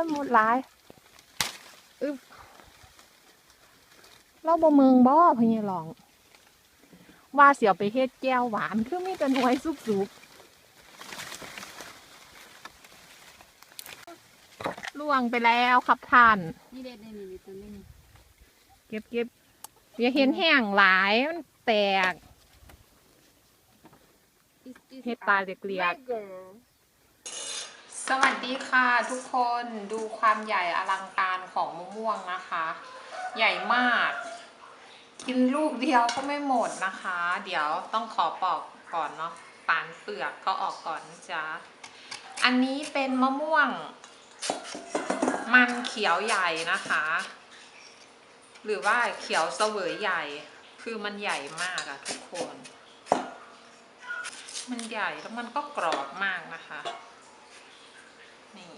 ยหมดหลายอึบเราบ่เมืองบ่พะเยหลอง ว่าเสียวไปเฮ็ดแก้วหวานคือมีแต่หน่วยสุกๆล่วงไปแล้วครับท่าน นี่เด็ดนี่นี่ตัวนี้เก็บเก็บอย่าเห็นแห้งหลาย มันแตกเฮ็ดปลาเรียกๆ สวัสดีค่ะทุกคนดูความใหญ่อลังการของมะม่วงนะคะ ใหญ่มาก กินลูกเดียวก็ไม่หมดนะคะ เดี๋ยวต้องขอปอกก่อนเนาะปานเปลือกก็ออกก่อนนะจ๊ะอันนี้เป็นมะม่วง มันเขียวใหญ่นะคะ หรือว่าเขียวเสวยใหญ่ คือมันใหญ่มากอะทุกคน มันใหญ่แล้วมันก็กรอบมากนะคะ นี่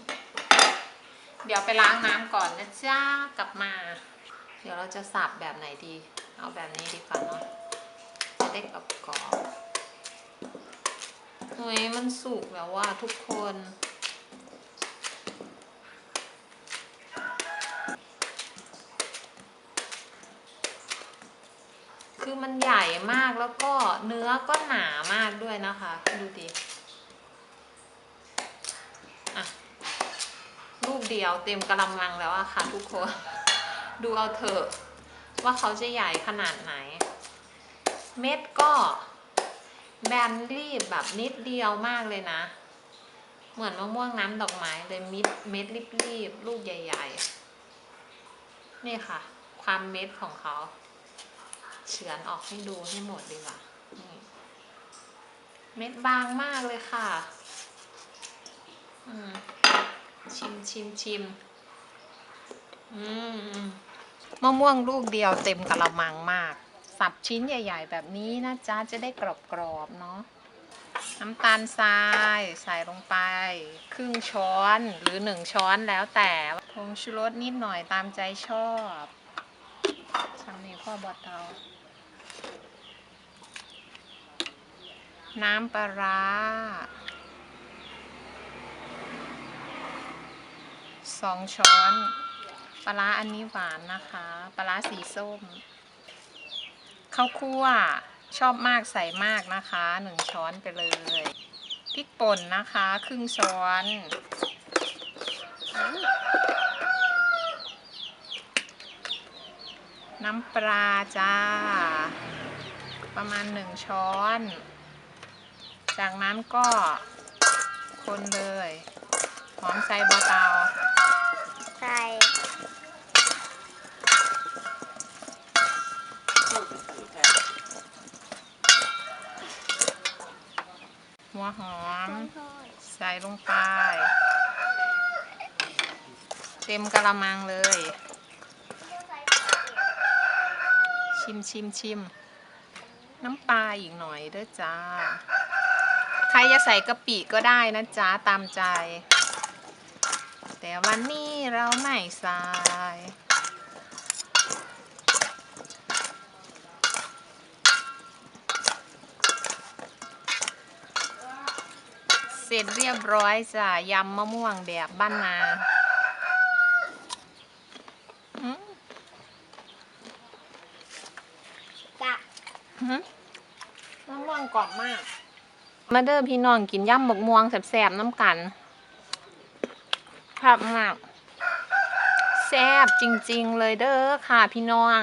เดี๋ยวไปล้างน้ำก่อนนะจ้ากลับมา เดี๋ยวเราจะสับแบบไหนดี เอาแบบนี้ดีกว่าเนาะจะได้กรอบกรอบเฮ้ยมันสุกแล้วว่าทุกคนคือมันใหญ่มากแล้วก็เนื้อก็หนามากด้วยนะคะ ดูดิ อะ เดียวเต็มกระมังแล้วอะค่ะทุกคน ดูเอาเถอะว่าเขาจะใหญ่ขนาดไหน เม็ดก็แบนรีบแบบนิดเดียวมากเลยนะ เหมือนมะม่วงน้ำดอกไม้เลยมิดเม็ดรีบๆลูกใหญ่ ๆ นี่ค่ะ ความเม็ดของเขาเฉือนออกให้ดูให้หมดดีกว่าเม็ดบางมากเลยค่ะ อืม ชิมชิมชิมอืมอืมมะม่วงลูกเดียวเต็มกะละมังมาก สับชิ้นใหญ่ ๆ แบบนี้นะจ๊ะ จะได้กรอบๆเนาะน้ำตาลทรายใส่ลงไป ครึ่งช้อนหรือหนึ่งช้อนแล้วแต่ผงชูรสนิดหน่อยตามใจชอบทำนี้พ่อบอดเตา น้ำปลาร้า สองช้อนปลาอันนี้หวานนะคะ ปลาร้าสีส้มข้าวคั่วชอบมากใส่มากนะคะหนึ่งช้อนไปเลยพริกป่นนะคะ ครึ่งช้อนน้ำปลาจ้า ประมาณหนึ่งช้อน จากนั้นก็คนเลย หอมใส่บะเตา ใส่หัวหอม ใส่ลงไป เต็มกระมังเลย ชิมชิมชิมน้ำปลาอีกหน่อยเด้อจ้า ใครจะใส่กะปิก็ได้นะจ๊ะตามใจ แต่วันนี้เราไม่ใส่เสร็จเรียบร้อยจ้ะยำมะม่วงแบบบ้านนาอืมจ้ะหืมมะม่วงกรอบมาก มาเด้อพี่น้องกินยำบกม่วงแสบๆน้ำกัน ครับมากแซ่บจริง ๆ เลยเด้อค่ะพี่น้อง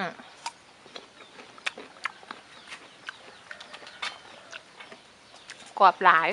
กรอบหลาย